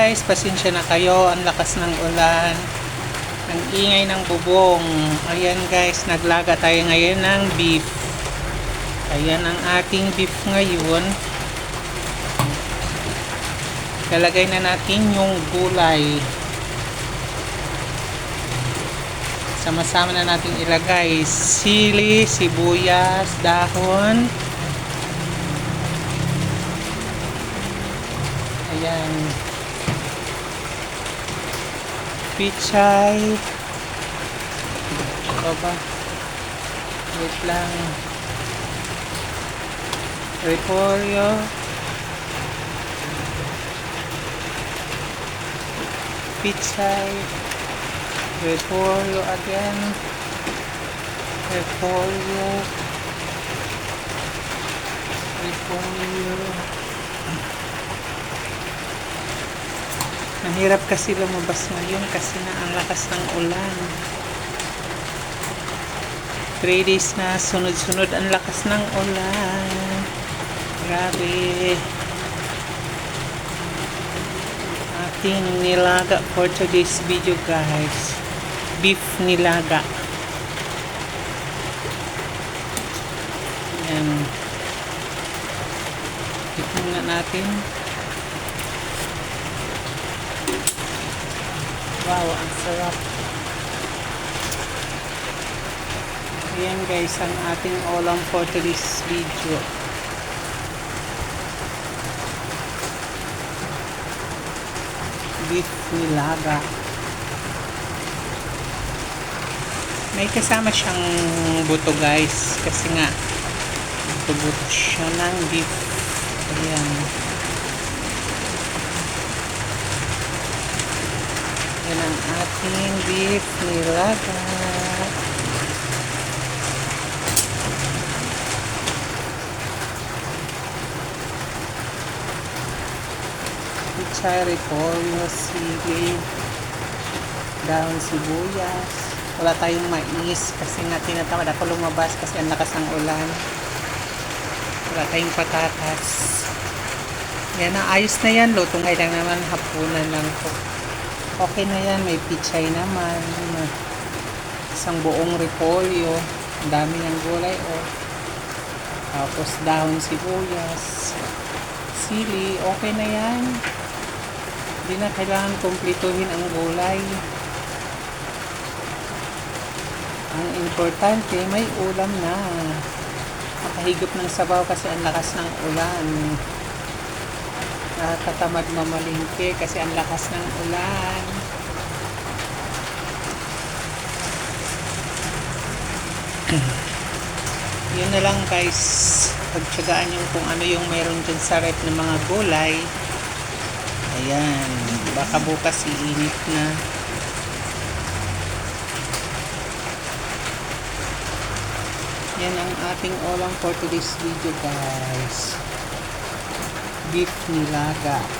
guys, pasensya na kayo. Ang lakas ng ulan. Ang ingay ng bubong. Ayan guys, naglaga tayo ngayon ng beef. Ayan ang ating beef ngayon. Lalagay na natin yung gulay. Sama-sama na natin ilagay sili, sibuyas, dahon. Ayan. Pichay. Ano ba? Wait lang. Repolyo. Pichay. Repolyo again. Repolyo. Repolyo. Mahirap kasi lumabas ngayon kasi na ang lakas ng ulan. 3 days na sunod-sunod ang lakas ng ulan. Grabe. Ating nilaga for today's video guys. Beef nilaga. Yan. Tignan na natin. Wow, ang sarap. Ayan guys, ang ating ulam for today's video. Beef nilaga. May kasama siyang buto guys, kasi nga buto-buto siya ng beef. Ayan. Yan ang ating beef nilaga. Pichay, repolyo, sili, dahon sibuyas. Wala tayong mais kasi nga tinatamad ako lumabas kasi ang lakas ng ulan. Wala tayong patatas. Yan na, ayos na yan. Lutong ay lang naman, hapunan lang po. Okay na yan, may pichay naman. Isang buong repolyo. Ang dami ng gulay, oh. Tapos dahon sibuyas. Sili, okay na yan. Hindi na kailangan kumplituhin ang gulay. Ang importante, may ulam na. Makahigop ng sabaw kasi ang lakas ng ulan. Nakakatamad mamalingke kasi ang lakas ng ulan. Yun na lang guys. Pagtsagaan yung kung ano yung meron dyan sa rep ng mga gulay. Ayan. Baka bukas iinit na. Yan ang ating ulam for today's video guys. Beef nilaga.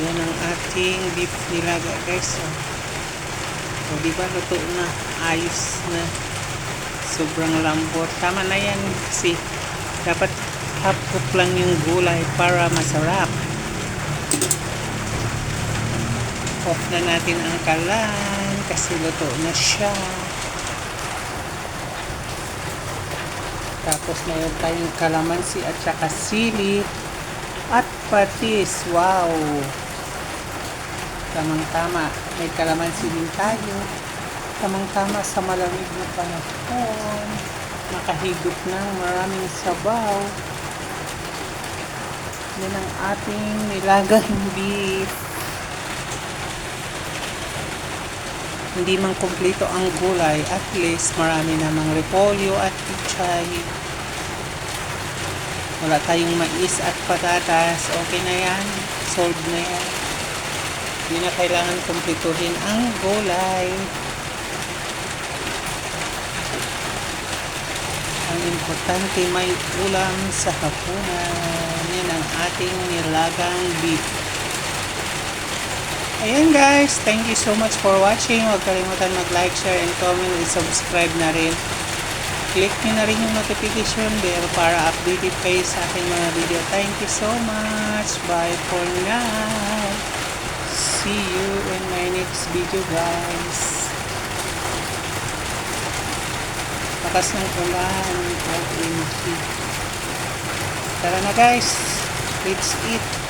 Yan ang ating beef nilaga guys. Oh. O, di ba luto na? Ayos na. Sobrang lambot. Tama na yan kasi dapat half cook lang yung gulay para masarap. Off na natin ang kalan kasi luto na siya. Tapos mayroon tayong kalamansi at saka sili at patis. Wow! Tamang-tama. May kalamansi din tayo. Tamang-tama sa malamig na panahon. Makahigop ng maraming sabaw. Yan ang ating nilagang beef. Hindi man kumpleto ang gulay, at least marami namang repolyo at pichay. Wala tayong mais at patatas. Okay na yan. Solved na yan hindi na kailangan kumplituhin ang gulay ang importante may ulam sa hapunan yan ang ating nilagang beef Ayan guys, thank you so much for watching. Huwag kalimutan mag-like, share, and comment, and subscribe na rin. Click nyo na rin yung notification bell para updated kayo sa aking mga video. Thank you so much. Bye for now see you in my next video guys. Lakas ng kulan OMG tara na guys. Let's eat.